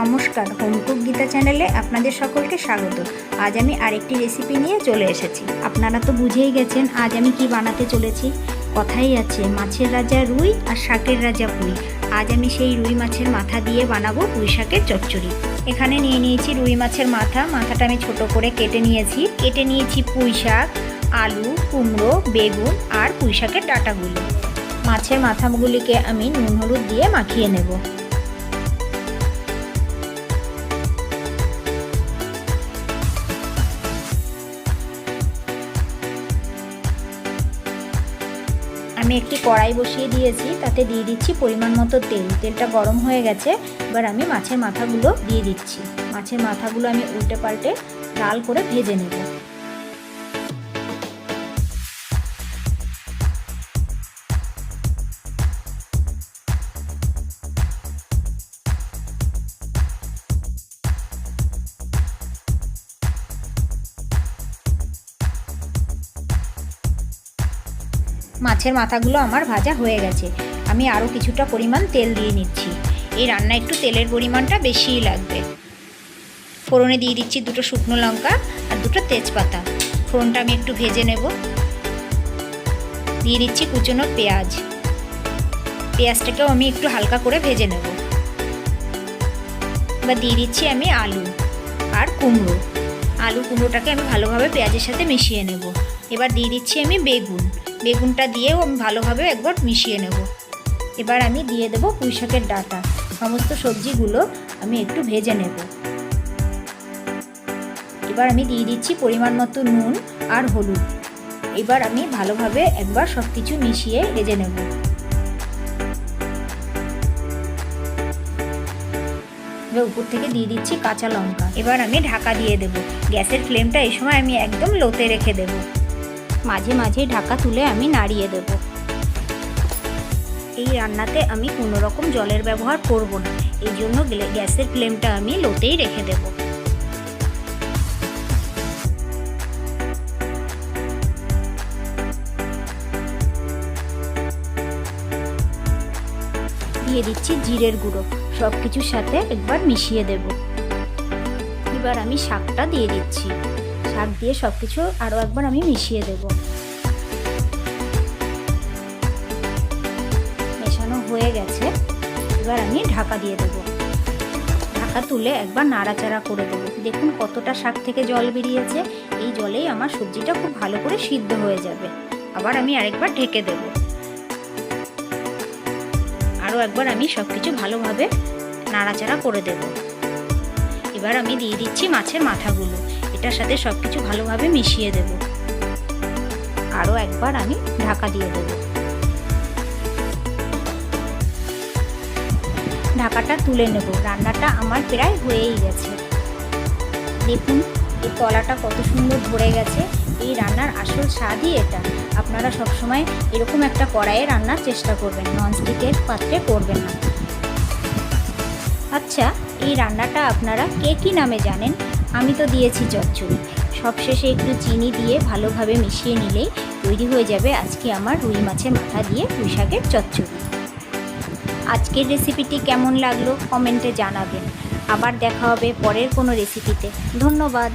নমস্কার home cook Gita চ্যানেলে আপনাদের সকলকে স্বাগত। আজ আমি আরেকটি রেসিপি নিয়ে চলে এসেছি। আপনারা তো বুঝেই গেছেন আজ আমি কি বানাতে চলেছি। কথাই আছে, মাছের রাজা রুই আর শাকের রাজা পুঁই। আজ আমি সেই রুই মাছের মাথা দিয়ে বানাবো পুঁই শাকের চচ্চড়ি। এখানে নিয়ে নিয়েছি রুই মাছের মাথা। মাথাটা আমি ছোট করে কেটে নিয়েছি। কেটে নিয়েছি পুঁই শাক, আলু, কুমড়ো, বেগুন আর পুঁই শাকের ডাঁটাগুলো। মাছের মাথাগুলিকে আমি নুন হলুদ দিয়ে মাখিয়ে নেব। আমি একটি কড়াই বসিয়ে দিয়েছি, তাতে দিয়ে দিচ্ছি পরিমাণ মতো তেল। তেলটা গরম হয়ে গেছে, এবার আমি মাছের মাথাগুলো দিয়ে দিচ্ছি। মাছের মাথাগুলো আমি উল্টে পাল্টে লাল করে ভেজে নেব। মাছের মাথাগুলো আমার ভাজা হয়ে গেছে। আমি আরও কিছুটা পরিমাণ তেল দিয়ে নিচ্ছি। এই রান্না একটু তেলের পরিমাণটা বেশিই লাগবে। ফোড়নে দিয়ে দিচ্ছি দুটো শুকনো লঙ্কা আর দুটো তেজপাতা। ফোড়নটা আমি একটু ভেজে নেব। দিয়ে দিচ্ছি কুচনো পেঁয়াজ। পেঁয়াজটাকেও আমি একটু হালকা করে ভেজে নেব। এবার দিয়ে দিচ্ছি আমি আলু আর কুমড়ো। আলু কুমড়োটাকে আমি ভালোভাবে পেঁয়াজের সাথে মিশিয়ে নেব। এবার দিয়ে দিচ্ছি আমি বেগুন। বেগুনটা দিয়েও আমি ভালোভাবে একবার মিশিয়ে নেব। এবার আমি দিয়ে দেবো পুঁই শাকের ডাঁটা। সমস্ত সবজিগুলো আমি একটু ভেজে নেব। এবার আমি দিয়ে দিচ্ছি পরিমাণ মতো নুন আর হলুদ। এবার আমি ভালোভাবে একবার সব কিছু মিশিয়ে ভেজে নেব। এবার উপর থেকে দিয়ে দিচ্ছি কাঁচা লঙ্কা। এবার আমি ঢাকা দিয়ে দেব। গ্যাসের ফ্লেমটা এই সময় আমি একদম লোতে রেখে দেবো। মাঝে মাঝে ঢাকা তুলে আমি নাড়িয়ে দেব। এই রান্নাতে আমি কোনো রকম জলের ব্যবহার করব না। এই জন্য গ্যাসের ফ্লেমটা আমি লোতেই রেখে দেব। দিয়ে দিচ্ছি জিরের গুঁড়ো। সব কিছুর সাথে একবার মিশিয়ে দেব। এবার আমি শাকটা দিয়ে দিচ্ছি। শাক দিয়ে সব কিছু আরও একবার আমি মিশিয়ে দেব। মেশানো হয়ে গেছে। এবার আমি ঢাকা দিয়ে দেব। ঢাকা তুলে একবার নাড়াচাড়া করে দেবো। দেখুন কতটা শাক থেকে জল বেরিয়েছে। এই জলেই আমার সবজিটা খুব ভালো করে সিদ্ধ হয়ে যাবে। আবার আমি আরেকবার ঢেকে দেব। আরও একবার আমি সব কিছু ভালোভাবে নাড়াচাড়া করে দেব। এবার আমি দিয়ে দিচ্ছি মাছের মাথাগুলো। এটার সাথে সব কিছু ভালোভাবে মিশিয়ে দেব। আরও একবার আমি ঢাকা দিয়ে দেব। ঢাকাটা তুলে নেব। রান্নাটা আমার প্রায় হয়েই গেছে। দেখুন, এই তলাটা কত সুন্দর ভরে গেছে। এই রান্নার আসল স্বাদই এটা। আপনারা সবসময় এরকম একটা কড়াইয়ে রান্নার চেষ্টা করবেন। ননস্টিকের পাত্রে করবেন না। আচ্ছা এই রান্নাটা আপনারা কে কী নামে জানেন? আমি তো দিয়েছি চচ্চড়ি। সবশেষে একটু চিনি দিয়ে ভালোভাবে মিশিয়ে নিলেই তৈরি হয়ে যাবে আজকে আমার রুই মাছের মাথা দিয়ে পুঁই শাকের চচ্চড়ি। আজকের রেসিপিটি কেমন লাগল? কমেন্টে জানাবেন। আবার দেখা হবে পরের কোনো রেসিপিতে ধন্যবাদ।